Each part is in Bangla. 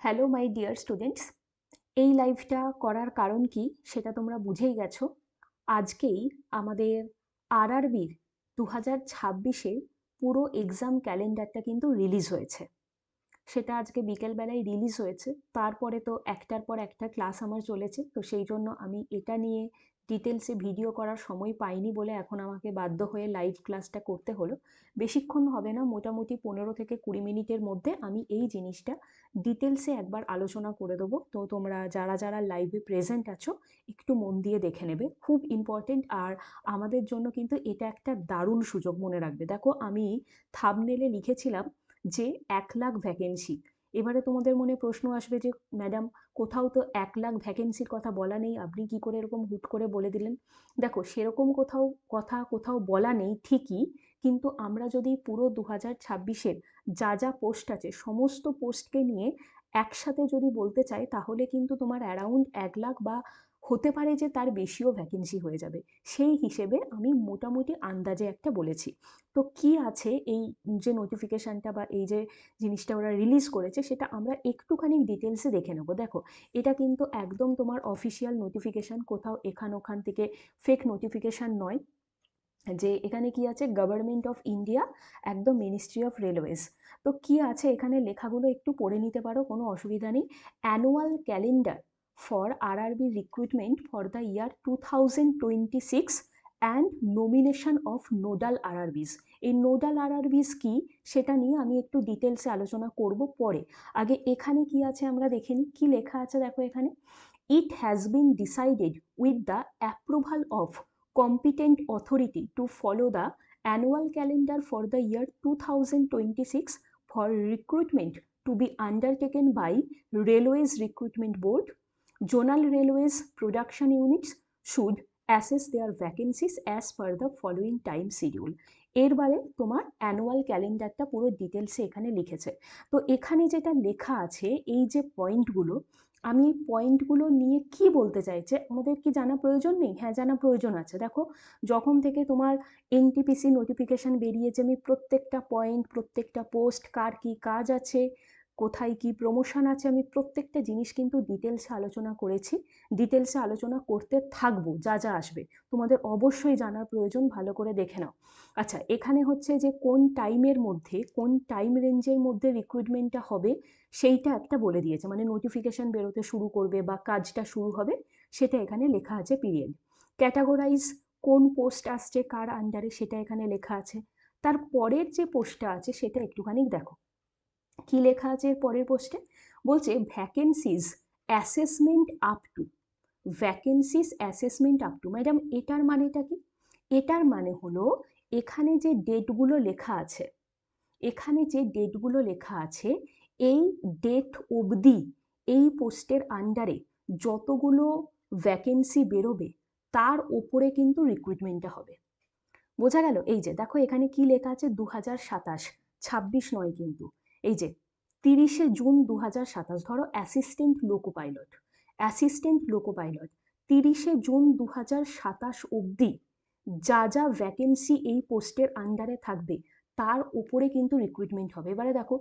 হ্যালো মাই ডিয়ার স্টুডেন্টস এই লাইভটা করার কারণ কি সেটা তোমরা বুঝেই গেছো। আজকেই আমাদের আর আরআরবির দু হাজার ছাব্বিশের পুরো এক্সাম ক্যালেন্ডারটা কিন্তু রিলিজ হয়েছে। সেটা আজকে বিকেলবেলায় রিলিজ হয়েছে। তারপরে তো একটার পর একটা ক্লাস আমার চলেছে। তো সেই জন্য আমি এটা নিয়ে ডিটেলসে ভিডিও করার সময় পাইনি বলে এখন আমাকে বাধ্য হয়ে লাইভ ক্লাসটা করতে হলো। বেশিক্ষণ হবে না, মোটামুটি পনেরো থেকে কুড়ি মিনিটের মধ্যে আমি এই জিনিসটা ডিটেলসে একবার আলোচনা করে দেবো। তো তোমরা যারা যারা লাইভে প্রেজেন্ট আছো, একটু মন দিয়ে দেখে নেবে। খুব ইম্পর্টেন্ট আর আমাদের জন্য কিন্তু এটা একটা দারুণ সুযোগ মনে রাখবে। দেখো আমি থাবনেলে লিখেছিলাম যে এক লাখ ভ্যাকেন্সি এবারে তোমাদের মনে প্রশ্ন আসবে যে, ম্যাডাম, কোথাও তো এক লাখ ভ্যাকেন্সির কথা বলা নেই, আপনি কি করে এরকম হুট করে বলে দিলেন? দেখো, সেরকম কোথাও কথা কোথাও বলা নেই ঠিকই, কিন্তু আমরা যদি পুরো দু হাজার ছাব্বিশের যা যা পোস্ট আছে, সমস্ত পোস্টকে নিয়ে একসাথে যদি বলতে চাই, তাহলে কিন্তু তোমার অ্যারাউন্ড এক লাখ বা হতে পারে যে তার বেশিও ভ্যাকেন্সি হয়ে যাবে। সেই হিসেবে আমি মোটামুটি আন্দাজে একটা বলেছি। তো কি আছে এই যে নোটিফিকেশানটা বা এই যে জিনিসটা ওরা রিলিজ করেছে সেটা আমরা একটুখানি ডিটেলসে দেখে নেব। দেখো, এটা কিন্তু একদম তোমার অফিসিয়াল নোটিফিকেশান কোথাও এখান ওখান থেকে ফেক নোটিফিকেশান নয়। যে এখানে কি আছে? গভর্নমেন্ট অফ ইন্ডিয়া একদম মিনিস্ট্রি অফ রেলওয়েজ তো কি আছে? এখানে লেখাগুলো একটু পড়ে নিতে পারো, কোনো অসুবিধা নেই। Annual calendar for RRB recruitment for the year two thousand twenty six and nomination of nodal RRBs এই নোডাল আরআরবিস কি? সেটা নিয়ে আমি একটু ডিটেলসে আলোচনা করব পরে। আগে এখানে কি আছে আমরা দেখে নিই। কী লেখা আছে দেখো এখানে? It has been decided with the approval of competent authority to follow the annual calendar for the year 2026 for recruitment to be undertaken by Railways Recruitment Board. Zonal Railways production units should assess their vacancies as per the following time schedule. এরবারে তোমার অ্যানুয়াল ক্যালেন্ডারটা পুরো ডিটেলসে এখানে লিখেছে। তো এখানে যেটা লেখা আছে, এই যে পয়েন্টগুলো আমি এই পয়েন্টগুলো নিয়ে কি বলতে চাইছে, আমাদের কি জানা প্রয়োজন নেই? হ্যাঁ জানা প্রয়োজন আছে। দেখো, যখন থেকে তোমার এনটিপিসি নোটিফিকেশান বেরিয়েছে, আমি প্রত্যেকটা পয়েন্ট প্রত্যেকটা পোস্ট কার কি কাজ আছে কোথায় কি প্রমোশন আছে, আমি প্রত্যেকটা জিনিস কিন্তু ডিটেলসে আলোচনা করেছি। ডিটেলসে আলোচনা করতে থাকব, যা যা আসবে। তোমাদের অবশ্যই জানার প্রয়োজন, ভালো করে দেখে নাও। আচ্ছা এখানে হচ্ছে যে কোন টাইমের মধ্যে, কোন টাইম রেঞ্জের মধ্যে রিক্রুটমেন্টটা হবে, সেইটা একটা বলে দিয়েছে। মানে নোটিফিকেশান বেরোতে শুরু করবে বা কাজটা শুরু হবে, সেটা এখানে লেখা আছে পিরিয়ড ক্যাটাগরাইজ কোন পোস্ট আসছে, কার আন্ডারে সেটা এখানে লেখা আছে। তার পরের যে পোস্টটা আছে, সেটা একটুখানি দেখো। কি লেখা আছে পরের পোস্টে বলছে vacancies assessment up to vacancies assessment up to madam এটার মানেটা কি? এটার মানে হলো, এখানে যে ডেটগুলো লেখা আছে, এখানে যে ডেটগুলো লেখা আছে, এই ডেট অবধি, এই পোস্টের আন্ডারে যতগুলো ভ্যাকেন্সি বেরোবে, তার ওপরে কিন্তু রিক্রুটমেন্টটা হবে। বোঝা গেল? এই যে, দেখো এখানে কি লেখা আছে? দু হাজার সাতাশ, ছাব্বিশ নয় কিন্তু। এই যে, তিরিশে জুন দু হাজার সাতাশ, ধরো assistant loco pilot assistant loco pilot তিরিশে জুন দু হাজার সাতাশ অবধি যা যা ভ্যাকেন্সি এই পোস্টের আন্ডারে থাকবে, তার উপরে কিন্তু রিক্রুটমেন্ট হবে। এবারে দেখো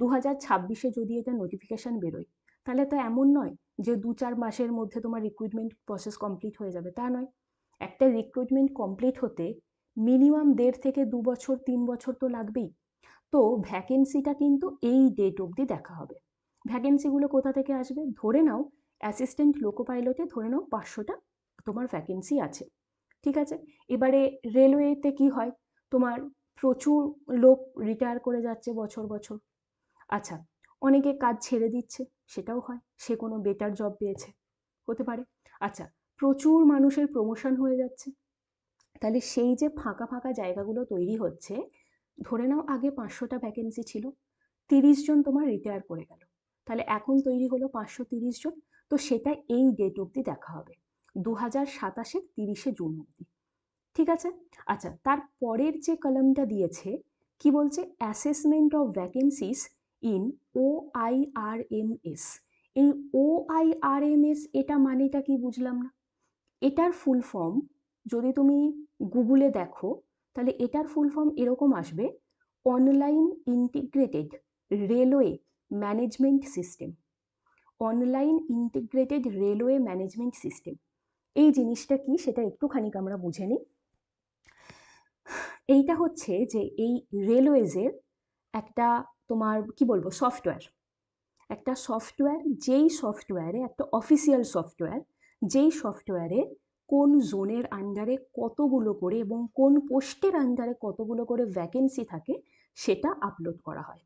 দু হাজার ছাব্বিশে যদি এটা নোটিফিকেশান বেরোয়, তাহলে তো এমন নয় যে দু চার মাসের মধ্যে তোমার রিক্রুটমেন্ট প্রসেস কমপ্লিট হয়ে যাবে, তা নয়। একটা রিক্রুটমেন্ট কমপ্লিট হতে মিনিমাম দেড় থেকে দু বছর, তিন বছর তো লাগবেই। তো ভ্যাকেন্সিটা কিন্তু এই ডেট অবধি দেখা হবে। ভ্যাকেন্সিগুলো কোথা থেকে আসবে? ধরে নাও অ্যাসিস্ট্যান্ট লোকো পাইলটে ধরে নাও পাঁচশোটা তোমার ভ্যাকেন্সি আছে। ঠিক আছে? এবারে রেলওয়েতে কি হয়? তোমার প্রচুর লোক রিটায়ার করে যাচ্ছে বছর বছর। আচ্ছা অনেকে কাজ ছেড়ে দিচ্ছে, সেটাও হয়। সে কোনো বেটার জব পেয়েছে। হতে পারে। আচ্ছা প্রচুর মানুষের প্রমোশন হয়ে যাচ্ছে। তাহলে সেই যে ফাঁকা ফাঁকা জায়গাগুলো তৈরি হচ্ছে ধরে নাও আগে পাঁচশোটা ভ্যাকেন্সি ছিল, তিরিশ জন তোমার রিটায়ার করে গেল। তাহলে এখন তৈরি হলো পাঁচশো তিরিশ জন, তো সেটা এই ডেট অবধি দেখা হবে। দু হাজার সাতাশের তিরিশে জুন অবধি। ঠিক আছে? আচ্ছা তার পরের যে কলমটা দিয়েছে, কি বলছে? Assessment of vacancies in O I R M S এই O I R M S এটা মানেটা কি বুঝলাম না? এটার ফুল ফর্ম যদি তুমি গুগলে দেখো তাহলে এটার ফুল ফর্ম এরকম আসবে online integrated railway management system online integrated railway management system এই জিনিসটা কি সেটা একটুখানি আমরা বুঝে নিই। এইটা হচ্ছে যে এই রেলওয়েজের একটা তোমার কি বলব সফটওয়্যার একটা সফটওয়্যার যেই সফটওয়্যারে একটা অফিসিয়াল সফটওয়্যার যেই সফটওয়্যারে কোন জোনের আন্ডারে কতগুলো করে এবং কোন পোস্টের আন্ডারে কতগুলো করে ভ্যাকেন্সি থাকে সেটা আপলোড করা হয়।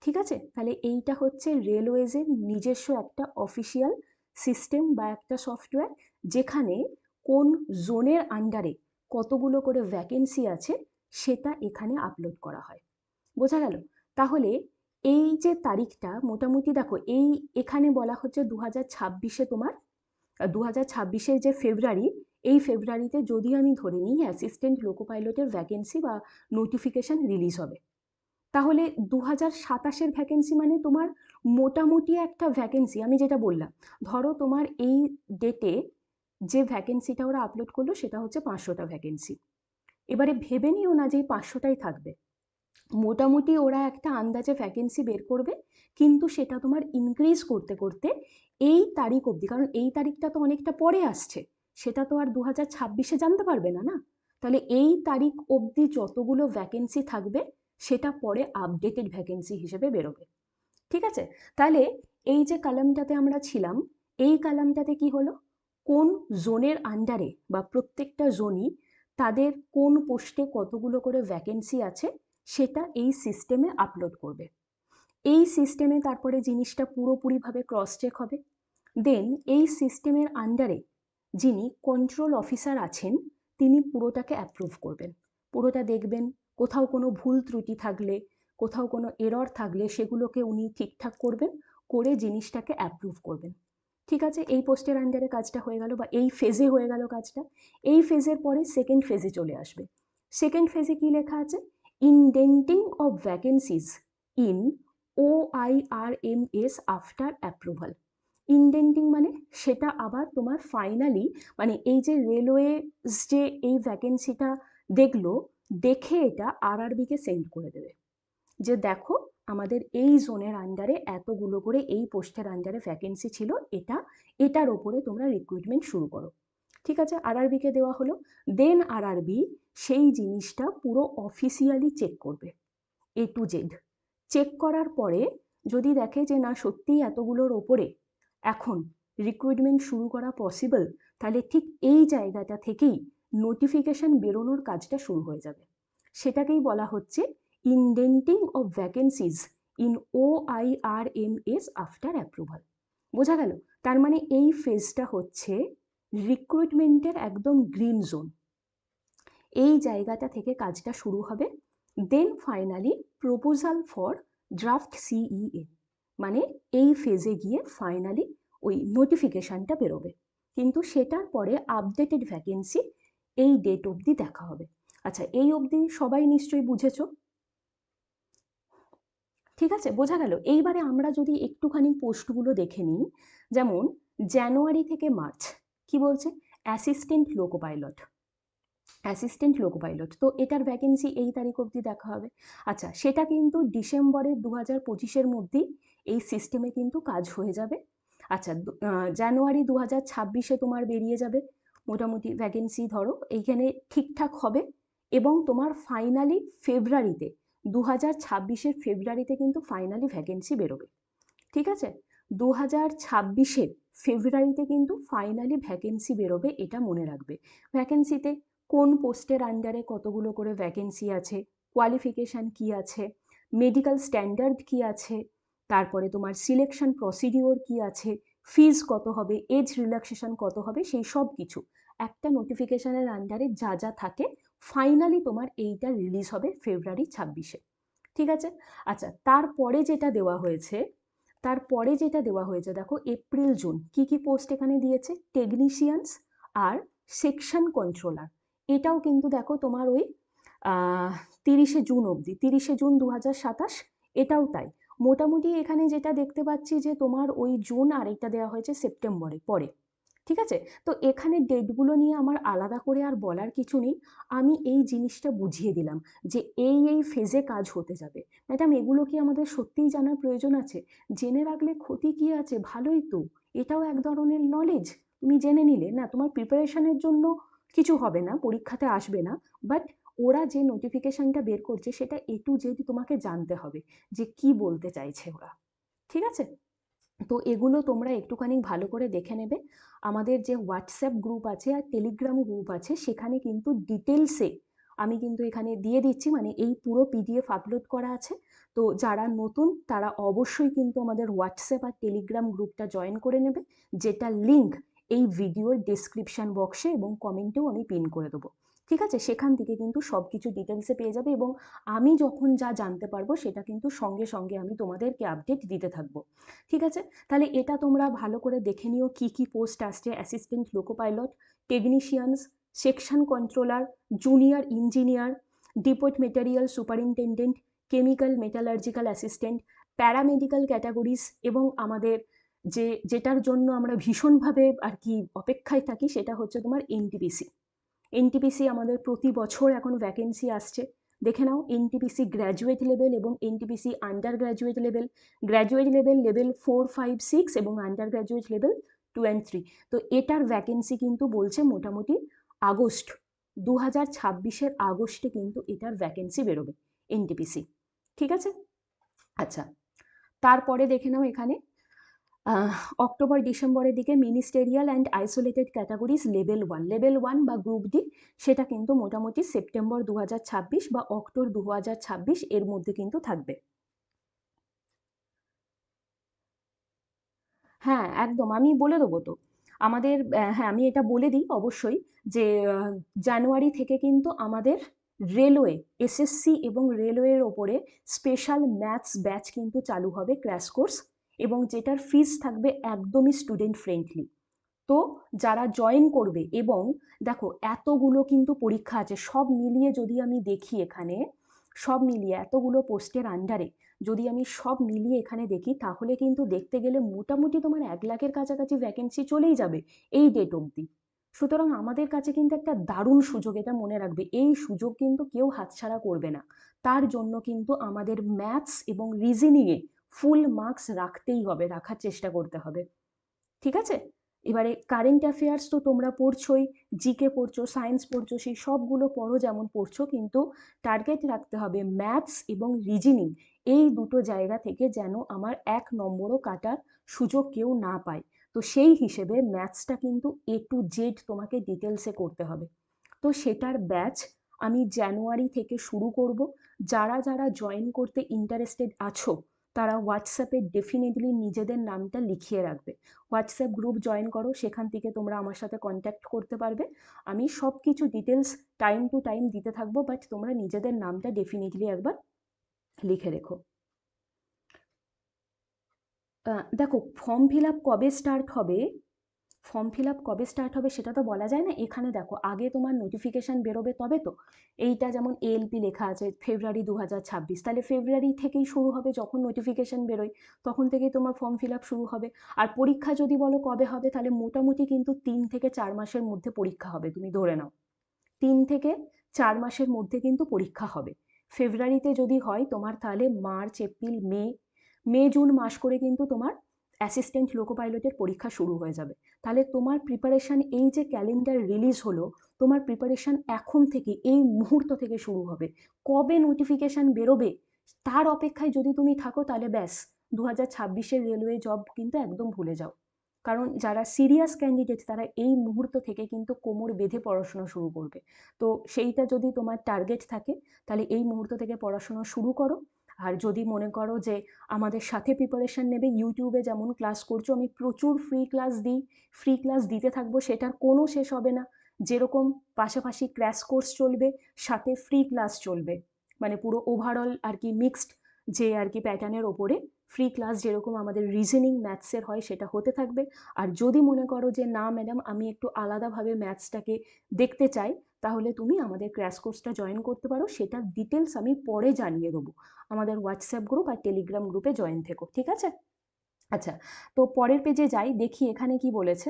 ঠিক আছে? তাহলে এইটা হচ্ছে রেলওয়েজের নিজস্ব একটা অফিসিয়াল সিস্টেম বা একটা সফটওয়্যার যেখানে কোন জোনের আন্ডারে কতগুলো করে ভ্যাকেন্সি আছে সেটা এখানে আপলোড করা হয়। বোঝা গেল? তাহলে এই যে তারিখটা, মোটামুটি দেখো, এই এখানে বলা হচ্ছে দু হাজার তোমার দু ছাব্বিশের যে ফেব্রুয়ারি, এই ফেব্রুয়ারিতে যদি আমি ধরে নিই অ্যাসিস্ট্যান্ট লোকো পাইলটের ভ্যাকেন্সি বা নোটিফিকেশান রিলিজ হবে, তাহলে দু হাজার সাতাশের ভ্যাকেন্সি মানে তোমার মোটামুটি একটা ভ্যাকেন্সি আমি যেটা বললাম, ধরো তোমার এই ডেটে যে ভ্যাকেন্সিটা ওরা আপলোড করল, সেটা হচ্ছে পাঁচশোটা ভ্যাকেন্সি এবারে ভেবে নিও না যে এই পাঁচশোটাই থাকবে। মোটামুটি ওরা একটা আন্দাজে ভ্যাকেন্সি বের করবে, কিন্তু সেটা তোমার ইনক্রিজ করতে করতে এই তারিখ অবধি, কারণ এই তারিখটা তো অনেকটা পরে আসছে, সেটা তো আর দু হাজার ছাব্বিশে জানতে পারবে না না? তাহলে এই তারিখ অবধি যতগুলো ভ্যাকেন্সি থাকবে, সেটা পরে আপডেটেড ভ্যাকেন্সি হিসেবে বেরোবে। ঠিক আছে? তাহলে এই যে কালামটাতে আমরা ছিলাম, এই কালামটাতে কি হলো? কোন জোনের আন্ডারে বা প্রত্যেকটা জোনই তাদের কোন পোস্টে কতগুলো করে ভ্যাকেন্সি আছে সেটা এই সিস্টেমে আপলোড করবে। এই সিস্টেমে তারপরে জিনিসটা পুরোপুরিভাবে ক্রস চেক হবে। দেন এই সিস্টেমের আন্ডারে যিনি কন্ট্রোল অফিসার আছেন, তিনি পুরোটাকে অ্যাপ্রুভ করবেন। পুরোটা দেখবেন, কোথাও কোনো ভুল ত্রুটি থাকলে, কোথাও কোনো এরর থাকলে সেগুলোকে উনি ঠিকঠাক করবেন, করে জিনিসটাকে অ্যাপ্রুভ করবেন। ঠিক আছে, এই পোস্টের আন্ডারে কাজটা হয়ে গেল বা এই ফেজে হয়ে গেল কাজটা। এই ফেজের পরে সেকেন্ড ফেজে চলে আসবে। সেকেন্ড ফেজে কি লেখা আছে? Indenting of vacancies in O I R M S after approval indenting মানে সেটা আবার তোমার ফাইনালি মানে এই যে রেলওয়ে যে এই ভ্যাকেন্সিটা দেখল, দেখে এটা আরআরবিকে সেন্ড করে দেবে। যে দেখো আমাদের এই জোনের আন্ডারে এতগুলো করে এই পোস্টের আন্ডারে ভ্যাকেন্সি ছিল, এটা, এটার ওপরে তোমরা রিক্রুটমেন্ট শুরু করো। ঠিক আছে? আরআরবিকে দেওয়া হলো। দেন আরআরবি সেই জিনিসটা পুরো অফিসিয়ালি চেক করবে। এ টু জেড চেক করার পরে যদি দেখে যে না, সত্যিই এতগুলোর ওপরে এখন রিক্রুটমেন্ট শুরু করা পসিবল তাহলে ঠিক এই জায়গাটা থেকেই নোটিফিকেশান বেরোনোর কাজটা শুরু হয়ে যাবে। সেটাকেই বলা হচ্ছে indenting of vacancies in O I R M S after approval বোঝা গেল? তার মানে এই ফেজটা হচ্ছে রিক্রুটমেন্টের একদম গ্রিন জোন এই জায়গাটা থেকে কাজটা শুরু হবে। Then finally proposal for draft CEA মানে এই ফেজে গিয়ে ফাইনালি ওই নোটিফিকেশানটা বেরোবে। কিন্তু সেটার পরে আপডেটেড ভ্যাকেন্সি এই ডেট অবধি দেখা হবে। আচ্ছা এই অবধি সবাই নিশ্চয়ই বুঝেছ? ঠিক আছে, বোঝা গেল। এইবারে আমরা যদি একটুখানি পোস্টগুলো দেখে নিই, যেমন জানুয়ারি থেকে মার্চ কি বলছে? Assistant loco pilot assistant loco pilot তো এটার ভ্যাকেন্সি এই তারিখ অবধি দেখা হবে। আচ্ছা সেটা কিন্তু ডিসেম্বরের দু হাজার পঁচিশের মধ্যেই এই সিস্টেমে কিন্তু কাজ হয়ে যাবে। আচ্ছা জানুয়ারি দু হাজার ছাব্বিশে তোমার বেরিয়ে যাবে। মোটামুটি ভ্যাকেন্সি ধরো, এইখানে ঠিকঠাক হবে এবং তোমার ফাইনালি ফেব্রুয়ারিতে দু হাজার ছাব্বিশের ফেব্রুয়ারিতে কিন্তু ফাইনালি ভ্যাকেন্সি বেরোবে। ঠিক আছে? দু হাজার ছাব্বিশের ফেব্রুয়ারিতে কিন্তু ফাইনালি ভ্যাকেন্সি বেরোবে, এটা মনে রাখবে। ভ্যাকেন্সিতে কোন পোস্টের আন্ডারে কতগুলো করে ভ্যাকেন্সি আছে? কোয়ালিফিকেশান কি আছে? মেডিকেল স্ট্যান্ডার্ড কি আছে? তারপরে তোমার সিলেকশন প্রসিডিওর কি আছে? ফিজ কত হবে? এজ রিল্যাক্সেশন কত হবে? সেই সব কিছু। একটা নোটিফিকেশানের আন্ডারে যা যা থাকে ফাইনালি তোমার এইটা রিলিজ হবে ফেব্রুয়ারি ছাব্বিশে। ঠিক আছে? আচ্ছা তারপরে যেটা দেওয়া হয়েছে, তারপরে যেটা দেওয়া হয়েছে, দেখো এপ্রিল জুন কি কি পোস্ট এখানে দিয়েছে? টেকনিশিয়ানস আর সেকশন কন্ট্রোলার এটাও কিন্তু দেখো তোমার ওই তিরিশে জুন অবধি, তিরিশে জুন দু সাতাশ, এটাও তাই। মোটামুটি এখানে যেটা দেখতে পাচ্ছি যে তোমার ওই জুন আর এটা দেওয়া হয়েছে সেপ্টেম্বরে, পরে। ঠিক আছে? তো এখানে ডেটগুলো নিয়ে আমার আলাদা করে আর বলার কিছু নেই। আমি এই জিনিসটা বুঝিয়ে দিলাম যে এই এই ফেজে কাজ হতে যাবে। ম্যাডাম, এগুলো কি আমাদের সত্যিই জানার প্রয়োজন আছে? জেনে রাখলে ক্ষতি কি আছে? ভালোই তো। এটাও এক ধরনের নলেজ তুমি জেনে নিলে। না, তোমার প্রিপারেশনের জন্য কিছু হবে না, পরীক্ষাতে আসবে না বাট ওরা যে নোটিফিকেশানটা বের করছে সেটা এ টু জেড তোমাকে জানতে হবে যে কি বলতে চাইছে ওরা, ঠিক আছে? তো এগুলো তোমরা একটুখানি ভালো করে দেখে নেবে। আমাদের যে হোয়াটসঅ্যাপ গ্রুপ আছে আর টেলিগ্রাম গ্রুপ আছে, সেখানে কিন্তু ডিটেলসে আমি কিন্তু এখানে দিয়ে দিচ্ছি মানে এই পুরো পিডিএফ আপলোড করা আছে। তো যারা নতুন, তারা অবশ্যই কিন্তু আমাদের হোয়াটসঅ্যাপ আর টেলিগ্রাম গ্রুপটা জয়েন করে নেবে, যেটা লিঙ্ক এই ভিডিওর ডেসক্রিপশান বক্সে এবং কমেন্টেও আমি পিন করে দেবো। ঠিক আছে? সেখান থেকে কিন্তু সব কিছু ডিটেলসে পেয়ে যাবে এবং আমি যখন যা জানতে পারব সেটা কিন্তু সঙ্গে সঙ্গে আমি তোমাদেরকে আপডেট দিতে থাকব। ঠিক আছে? তাহলে এটা তোমরা ভালো করে দেখে নিও কী কী পোস্ট আসছে। Assistant loco pilot technicians section controller junior engineer depot material superintendent chemical metallurgical assistant paramedical categories এবং আমাদের যে, যেটার জন্য আমরা ভীষণভাবে আর কি অপেক্ষায় থাকি সেটা হচ্ছে তোমার এনটিপিসি এনটিপিসি আমাদের প্রতি বছর এখন ভ্যাকেন্সি আসছে। দেখে নাও এনটিপিসি গ্র্যাজুয়েট লেভেল এবং NTPC under graduate level graduate level level four five six এবং under graduate level two and three তো এটার ভ্যাকেন্সি কিন্তু বলছে মোটামুটি আগস্ট। দু হাজার ছাব্বিশের আগস্টে কিন্তু এটার ভ্যাকেন্সি বেরোবে এনটিপিসি ঠিক আছে? আচ্ছা তারপরে দেখে নাও এখানে অক্টোবর, ডিসেম্বরের দিকে ministerial and isolated categories level one level one বা গ্রুপ ডি সেটা কিন্তু মোটামুটি সেপ্টেম্বর দু হাজার ছাব্বিশ বা অক্টোবর দু হাজার ছাব্বিশ এর মধ্যে কিন্তু থাকবে। হ্যাঁ একদম, আমি বলে দেবো তো। আমাদের হ্যাঁ আমি এটা বলে দিই অবশ্যই যে জানুয়ারি থেকে কিন্তু আমাদের রেলওয়ে এসএসসি এবং রেলওয়ের ওপরে স্পেশাল ম্যাথস ব্যাচ কিন্তু চালু হবে ক্র্যাশ কোর্স এবং যেটার ফিস থাকবে একদমই স্টুডেন্ট ফ্রেন্ডলি তো যারা জয়েন করবে এবং দেখো এতগুলো কিন্তু পরীক্ষা আছে, সব মিলিয়ে যদি আমি দেখি এখানে, সব মিলিয়ে এতগুলো পোস্টের আন্ডারে যদি আমি সব মিলিয়ে এখানে দেখি, তাহলে কিন্তু দেখতে গেলে মোটামুটি তোমার এক লাখের কাছাকাছি ভ্যাকেন্সি চলেই যাবে এই ডেট অবধি। সুতরাং আমাদের কাছে কিন্তু একটা দারুণ সুযোগ এটা মনে রাখবে, এই সুযোগ কিন্তু কেউ হাতছাড়া করবে না। তার জন্য কিন্তু আমাদের ম্যাথস এবং রিজনিংয়ে ফুল মার্কস রাখতেই হবে, রাখার চেষ্টা করতে হবে। ঠিক আছে? এবারে কারেন্ট অ্যাফেয়ার্স তো তোমরা পড়ছোই জিকে পড়ছো সায়েন্স পড়ছো, সেই সবগুলো পড়ো যেমন পড়ছো, কিন্তু টার্গেট রাখতে হবে ম্যাথস এবং রিজনিং এই দুটো জায়গা থেকে যেন আমার এক নম্বরও কাটার সুযোগ কেউ না পায়। তো সেই হিসেবে ম্যাথসটা কিন্তু এ টু জেড তোমাকে ডিটেলসে করতে হবে। তো সেটার ব্যাচ আমি জানুয়ারি থেকে শুরু করব। যারা যারা জয়েন করতে ইন্টারেস্টেড আছো তারা হোয়াটসঅ্যাপে ডেফিনেটলি নিজেদের নামটা লিখিয়ে রাখবে। হোয়াটসঅ্যাপ গ্রুপ জয়েন করো, সেখান থেকে তোমরা আমার সাথে কন্ট্যাক্ট করতে পারবে। আমি সব কিছু ডিটেলস টাইম টু টাইম দিতে থাকব বাট তোমরা নিজেদের নামটা ডেফিনেটলি একবার লিখে রেখো। দেখো ফর্ম ফিল আপ কবে স্টার্ট হবে? ফর্ম ফিল আপ কবে স্টার্ট হবে সেটা তো বলা যায় না। এখানে দেখো, আগে তোমার নোটিফিকেশান বেরোবে তবে তো। এইটা যেমন এএলপি লেখা আছে ফেব্রুয়ারি দু হাজার ছাব্বিশ। তাহলে ফেব্রুয়ারি থেকেই শুরু হবে যখন নোটিফিকেশান বেরোয়, তখন থেকেই তোমার ফর্ম ফিল আপ শুরু হবে। আর পরীক্ষা যদি বলো কবে হবে, তাহলে মোটামুটি কিন্তু তিন থেকে চার মাসের মধ্যে পরীক্ষা হবে, তুমি ধরে নাও। তিন থেকে চার মাসের মধ্যে কিন্তু পরীক্ষা হবে। ফেব্রুয়ারিতে যদি হয় তোমার, তাহলে March April May May June মাস করে কিন্তু তোমার অ্যাসিস্ট্যান্ট লোকো পাইলটের পরীক্ষা শুরু হয়ে যাবে। তাহলে তোমার প্রিপারেশান এই যে ক্যালেন্ডার রিলিজ হলো, তোমার প্রিপারেশান এখন থেকে, এই মুহূর্ত থেকে শুরু হবে। কবে নোটিফিকেশান বেরোবে, তার অপেক্ষায় যদি তুমি থাকো তাহলে ব্যাস দু হাজার ছাব্বিশের রেলওয়ে জব কিন্তু একদম ভুলে যাও। কারণ যারা সিরিয়াস ক্যান্ডিডেট তারা এই মুহূর্ত থেকে কিন্তু কোমর বেঁধে পড়াশোনা শুরু করবে। তো সেইটা যদি তোমার টার্গেট থাকে, তাহলে এই মুহূর্ত থেকে পড়াশোনা শুরু করো। আর যদি মনে করো যে আমাদের সাথে প্রিপারেশান নেবে ইউটিউবে যেমন ক্লাস করছ, আমি প্রচুর ফ্রি ক্লাস দিই ফ্রি ক্লাস দিতে থাকব, সেটার কোনো শেষ হবে না। যেরকম পাশাপাশি ক্র্যাশ কোর্স চলবে, সাথে ফ্রি ক্লাস চলবে। মানে পুরো ওভারঅল আর কি মিক্সড যে আর কি প্যাটার্নের ওপরে ফ্রি ক্লাস যেরকম আমাদের রিজনিং ম্যাথসের হয়, সেটা হতে থাকবে। আর যদি মনে করো যে না ম্যাডাম আমি একটু আলাদাভাবে ম্যাথসটাকে দেখতে চাই তাহলে তুমি আমাদের ক্র্যাশ কোর্সটা জয়েন করতে পারো। সেটার ডিটেলস আমি পরে জানিয়ে দেবো। আমাদের হোয়াটসঅ্যাপ গ্রুপ আর টেলিগ্রাম গ্রুপে জয়েন থেকো, ঠিক আছে? আচ্ছা তো পরের পেজে যাই, দেখি এখানে কি বলেছে।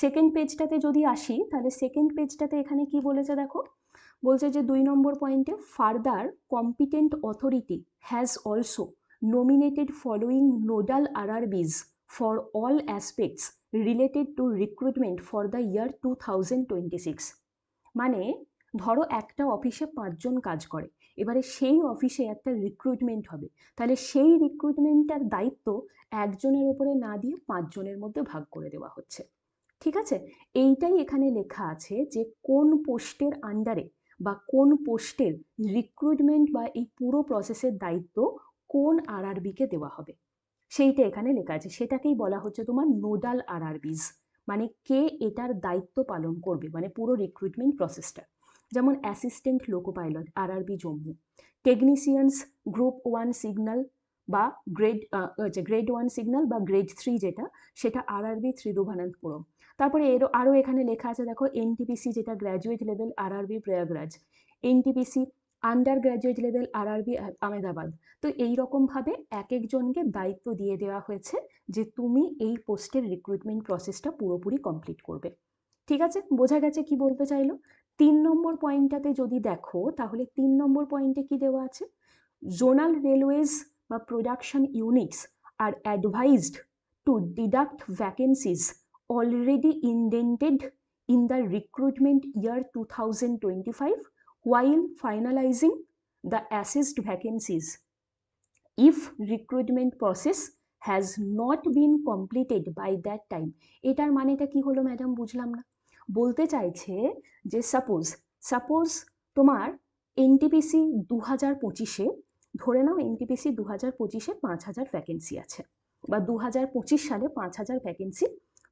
সেকেন্ড পেজটাতে যদি আসি, তাহলে সেকেন্ড পেজটাতে এখানে কি বলেছে দেখো? বলছে যে দুই নম্বর পয়েন্টে further competent authority has also nominated for all RRBs for to recruitment for the year to the year 2026 মানে ধরো একটা অফিসে পাঁচজন কাজ করে, এবারে সেই অফিসে একটা রিক্রুটমেন্ট হবে। তাহলে সেই রিক্রুটমেন্টটার দায়িত্ব একজনের ওপরে না দিয়ে পাঁচজনের মধ্যে ভাগ করে দেওয়া হচ্ছে। ঠিক আছে? এইটাই এখানে লেখা আছে যে কোন পোস্টের আন্ডারে বা কোন পোস্টের রিক্রুটমেন্ট বা এই পুরো প্রসেসের দায়িত্ব কোন আরআরবিকে দেওয়া হবে। সেইটা এখানে লেখা আছে। সেটাকেই বলা হচ্ছে তোমার নোডাল আরআরবিজ মানে কে এটার দায়িত্ব পালন করবে? মানে পুরো রিক্রুটমেন্ট প্রসেসটা যেমন assistant loco pilot RRB Jammu. Technicians group one signal বা গ্রেড গ্রেড ওয়ান সিগন্যাল বা গ্রেড থ্রি যেটা, সেটা আরআরবি থ্রিদুভানন্তপুরম তারপরে এরও, আরও এখানে লেখা আছে, দেখো এনটিপিসি যেটা graduate level RRB Prayagraj. NTPC under graduate level RRB Ahmedabad তো এই রকমভাবে এক একজনকে দায়িত্ব দিয়ে দেওয়া হয়েছে যে তুমি এই পোস্টের রিক্রুটমেন্ট প্রসেসটা পুরোপুরি কমপ্লিট করবে। ঠিক আছে? বোঝা গেছে কি বলতে চাইলো? তিন নম্বর পয়েন্টটাতে যদি দেখো, তাহলে তিন নম্বর পয়েন্টে কি দেওয়া আছে? জোনাল রেলওয়েজ বা production units are advised to deduct vacancies already indented in the recruitment year two thousand twenty five while finalizing the assessed vacancies. If recruitment process has not been completed by that time, এটার মানেটা কি হলো ম্যাডাম বুঝলাম না। বলতে চাইছে যে সাপোজ সাপোজ তোমার এনটিপিসি দু হাজার পঁচিশে, ধরে নাও এনটিপিসি দু হাজার পঁচিশে পাঁচ হাজার ভ্যাকেন্সি আছে বা দু হাজার পঁচিশ সালে পাঁচ হাজার ভ্যাকেন্সি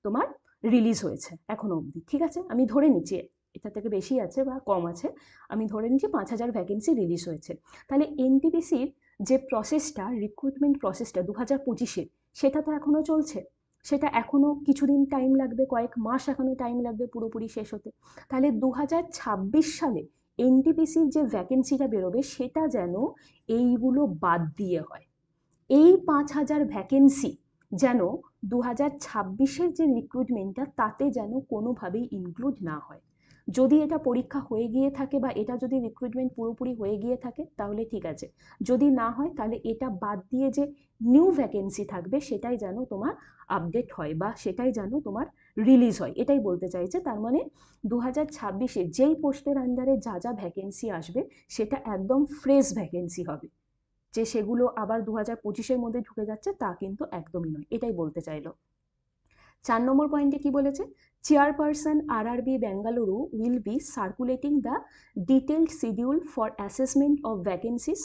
তোমার রিলিজ হয়েছে, এখনও অবধি, ঠিক আছে? আমি ধরে নিচ্ছি এটা থেকে বেশি আছে বা কম আছে, আমি ধরে নিচ্ছি পাঁচ হাজার ভ্যাকেন্সি রিলিজ হয়েছে। তাহলে এনটিপিসির যে প্রসেসটা রিক্রুটমেন্ট প্রসেসটা দু হাজার পঁচিশে, সেটা তো এখনও চলছে। সেটা এখনও কিছুদিন টাইম লাগবে, কয়েক মাস এখনও টাইম লাগবে পুরোপুরি শেষ হতে। তাহলে দু হাজার ছাব্বিশ সালে এনটিপিসির যে ভ্যাকেন্সিটা বেরোবে, সেটা যেন এইগুলো বাদ দিয়ে হয়। এই পাঁচ হাজার ভ্যাকেন্সি যেন দু হাজার ছাব্বিশের যে রিক্রুটমেন্টটা তাতে যেন কোনোভাবেই ইনক্লুড না হয়। যদি এটা পরীক্ষা হয়ে গিয়ে থাকে বা এটা যদি রিক্রুটমেন্ট পুরোপুরি হয়ে গিয়ে থাকে, তাহলে ঠিক আছে। যদি না হয়, তাহলে এটা বাদ দিয়ে যে নিউ ভ্যাকেন্সি থাকবে, সেটাই যেন তোমার আপডেট হয় বা সেটাই যেন তোমার রিলিজ হয়। এটাই বলতে চাইছে। তার মানে দু হাজার ছাব্বিশে যেই পোস্টের আন্ডারে যা যা ভ্যাকেন্সি আসবে, সেটা একদম ফ্রেশ ভ্যাকেন্সি হবে। যে সেগুলো আবার দু হাজার পঁচিশের মধ্যে ঢুকে যাচ্ছে, তা কিন্তু একদমই নয়। এটাই বলতে চাইলো। চার নম্বর পয়েন্টে কি বলেছে? Chairperson R R B Bengaluru will be circulating the detailed schedule for assessment of vacancies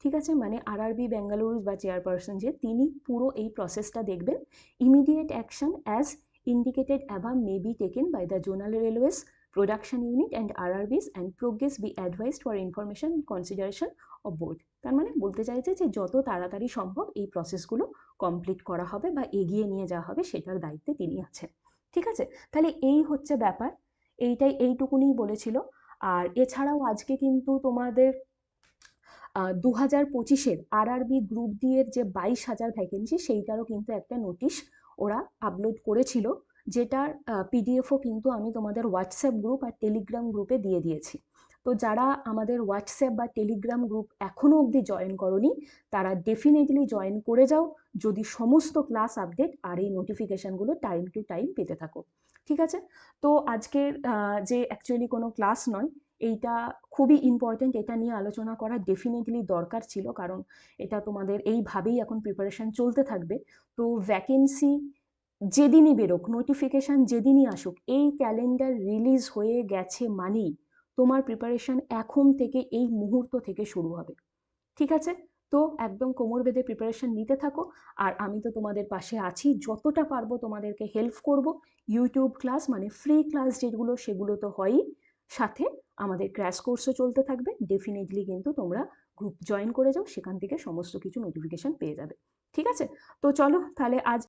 ঠিক আছে? মানে আর আর বি বেঙ্গালুরু বা চেয়ারপারসন যে, তিনি পুরো এই প্রসেসটা দেখবেন। Immediate action as indicated above may be taken by the zonal railways production unit and R RRBs and progress be advised for information consideration of board তার মানে বলতে চাইছে যে যত তাড়াতাড়ি সম্ভব এই প্রসেসগুলো কমপ্লিট করা হবে বা এগিয়ে নিয়ে যাওয়া হবে সেটার দায়িত্বে তিনি আছেন। ঠিক আছে? তাহলে এই হচ্ছে ব্যাপার। এইটাই এইটুকুনি বলেছিল। আর এছাড়াও আজকে কিন্তু তোমাদের দু হাজার পঁচিশের আর আরআরবি গ্রুপ ডি এর যে বাইশ হাজার ভ্যাকেন্সি সেইটারও কিন্তু একটা নোটিশ ওরা আপলোড করেছিল। যেটার পিডিএফও কিন্তু আমি তোমাদের হোয়াটসঅ্যাপ গ্রুপ আর টেলিগ্রাম গ্রুপে দিয়ে দিয়েছি। তো যারা আমাদের হোয়াটসঅ্যাপ বা টেলিগ্রাম গ্রুপ এখনও অবধি জয়েন করনি, তারা ডেফিনেটলি জয়েন করে যাও, যদি সমস্ত ক্লাস আপডেট আর এই নোটিফিকেশানগুলো টাইম টু টাইম পেতে থাকো। ঠিক আছে? তো আজকের যে অ্যাকচুয়ালি কোনো ক্লাস নয়, এইটা খুবই ইম্পর্ট্যান্ট এটা নিয়ে আলোচনা করা ডেফিনেটলি দরকার ছিল, কারণ এটা তোমাদের এইভাবেই এখন প্রিপারেশান চলতে থাকবে। তো ভ্যাকেন্সি যেদিনই বেরোক নোটিফিকেশান যেদিনই আসুক, এই ক্যালেন্ডার রিলিজ হয়ে গেছে মানেই তোমার প্রিপারেশান এখন থেকে এই মুহূর্ত থেকে শুরু হবে। ঠিক আছে? তো একদম কোমর বেঁধে প্রিপারেশান নিতে থাকো। আর আমি তো তোমাদের পাশে আছি, যতটা পারব তোমাদেরকে হেল্প করব। ইউটিউব ক্লাস মানে ফ্রি ক্লাস যেগুলো, সেগুলো তো হয়ই। সাথে আমাদের ক্র্যাশ কোর্সও চলতে থাকবে। ডেফিনেটলি কিন্তু তোমরা গ্রুপ জয়েন করে যাও, সেখান থেকে সমস্ত কিছু নোটিফিকেশান পেয়ে যাবে। ঠিক আছে? তো চলো তাহলে আজ